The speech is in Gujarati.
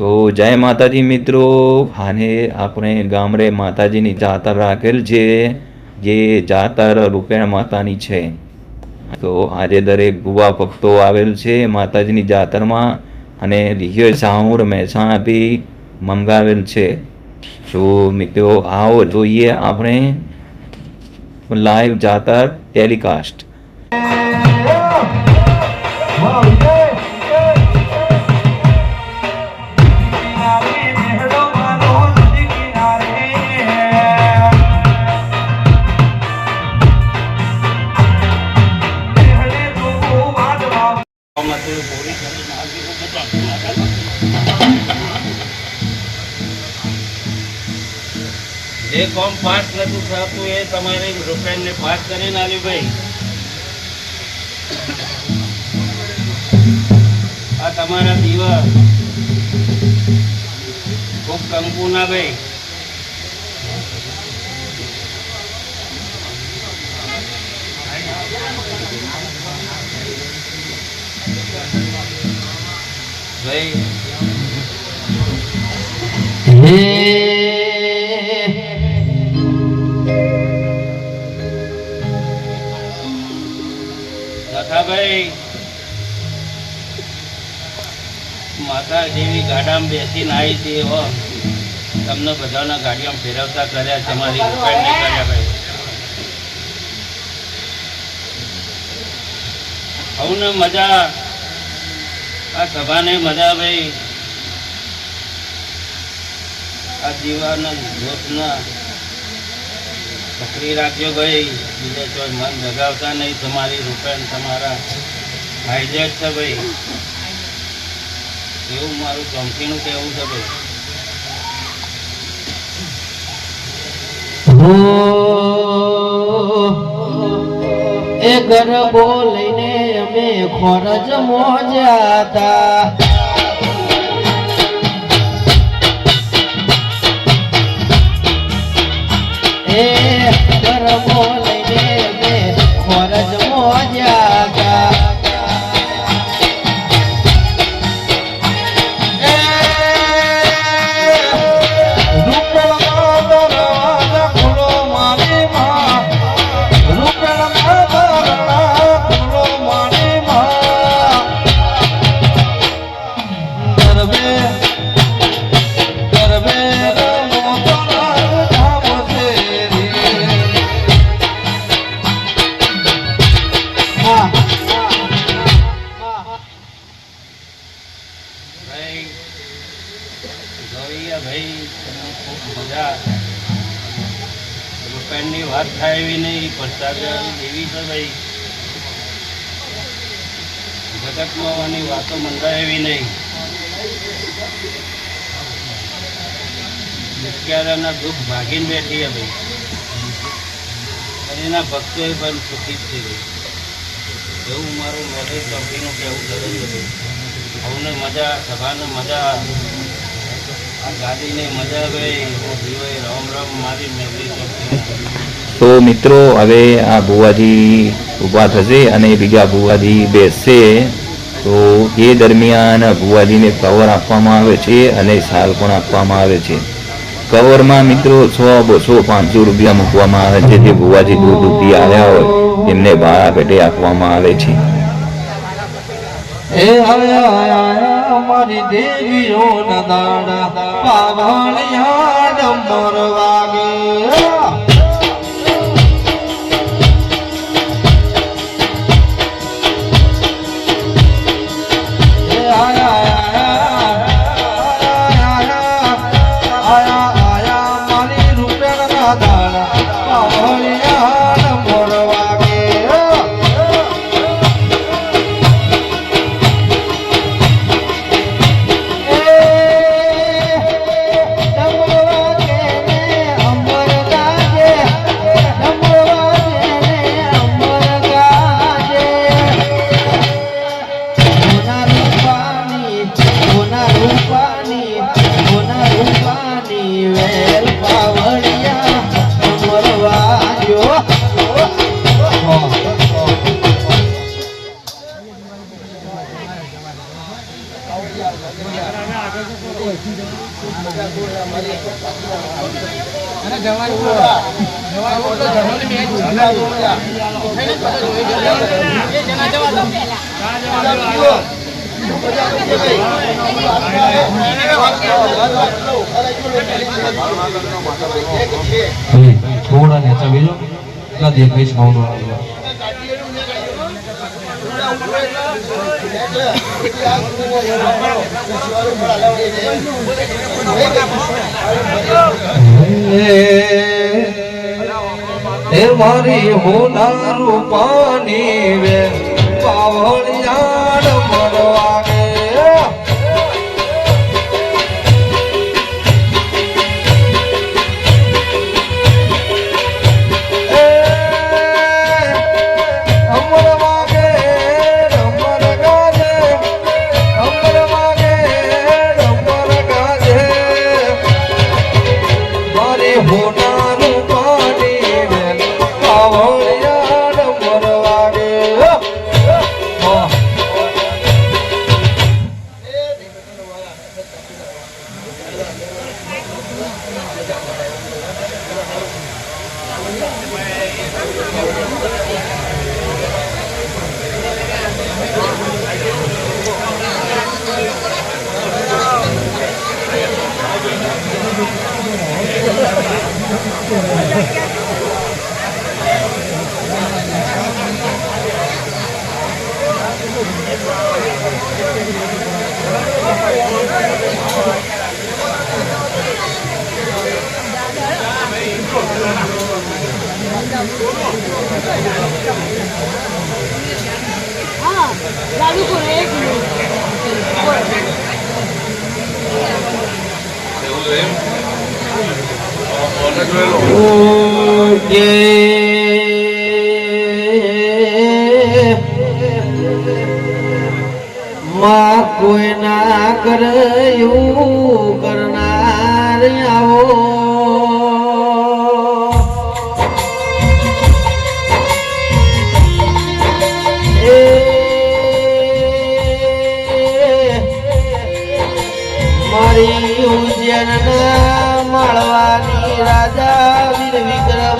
તો જય માતાજી મિત્રો. આને આપણે ગામડે માતાજીની જાતર રાખેલ છે, જે જાતર રૂપેણ માતાની છે. તો આજે દરેક ભુવા ભક્તો આવેલ છે માતાજીની જાતરમાં અને સાહુર મહેસાણા બી મંગાવેલ છે. તો મિત્રો આવો જોઈએ આપણે લાઈવ જાતર ટેલિકાસ્ટ જે કોમ પાસ નથી થતું એ તમારે રૂપિયાને પાસ કરીને આવ્યું ભાઈ. આ તમારા દીવા. ખૂબ કંકુ ના ભાઈ. ભાઈ માતા જેવી ગાડામાં બેસીને આવી હો. તમને બધાના ગાડીઓમાં ફેરવતા કર્યા છે રૂપિયા નહીં કર્યા ભાઈ. હવને મજા આ સભાને મજા ભાઈ આ દીવાના જોતના પકડી રાખજો ભાઈ બીજા કોઈ મન જગાવતા નહીં તમારી રૂપિયા તમારા હાઈજેટ છે ભાઈ એવું મારું કંપનીનું કહેવું છે ભાઈ એ ગરબો લઈને અમે ખોરજ મોજ્યા હતા એ ગરબો રૂપિયાની વાત થાય એવી નહીં ભ્રષ્ટાચાર એવી છે ભાઈ. જગતમાં માવાની વાતો મંડાય એવી નહીં. મુખ્યારાના દુઃખ ભાગીને બેઠી ભાઈ. અને એના ભક્તોએ પણ સુખી જ છે ભાઈ. એવું મારું મેરેજ કંપનીનું કહેવું જરૂર હતું અમને મજા, સભાને મજા. તો મિત્રો, હવે આ ભુવાજી ઊભા થશે અને બીજા ભુવાજી બેસશે. તો એ દરમિયાન ભુવાજીને કવર આપવામાં આવે છે અને સાલ પણ આપવામાં આવે છે. કવરમાં મિત્રો, સો બસો પાંચસો રૂપિયા મૂકવામાં આવે છે. જે ભુવાજી દૂર દૂરથી આવ્યા હોય, એમને ભાડા પેટે આપવામાં આવે છે. એ આયા અમારી દેવીઓ નદાડા પાવણ યાદ ડમર રૂપાની મોના રૂપાની વેલ પાવડિયા મરવાયો જવાય જવાય જવાય જવાય. ભાઈ થોડા નેચા બેજો. એટલા દેખાય છે સાઉન્ડ વાળા એ મારી હોનારું પાણી વે પાવળિયાડ એક મિનિટમાં કોઈ ના કર્યું કરનાર આવો. ઉજ્જૈન માળવાની રાજા વીર વિક્રમ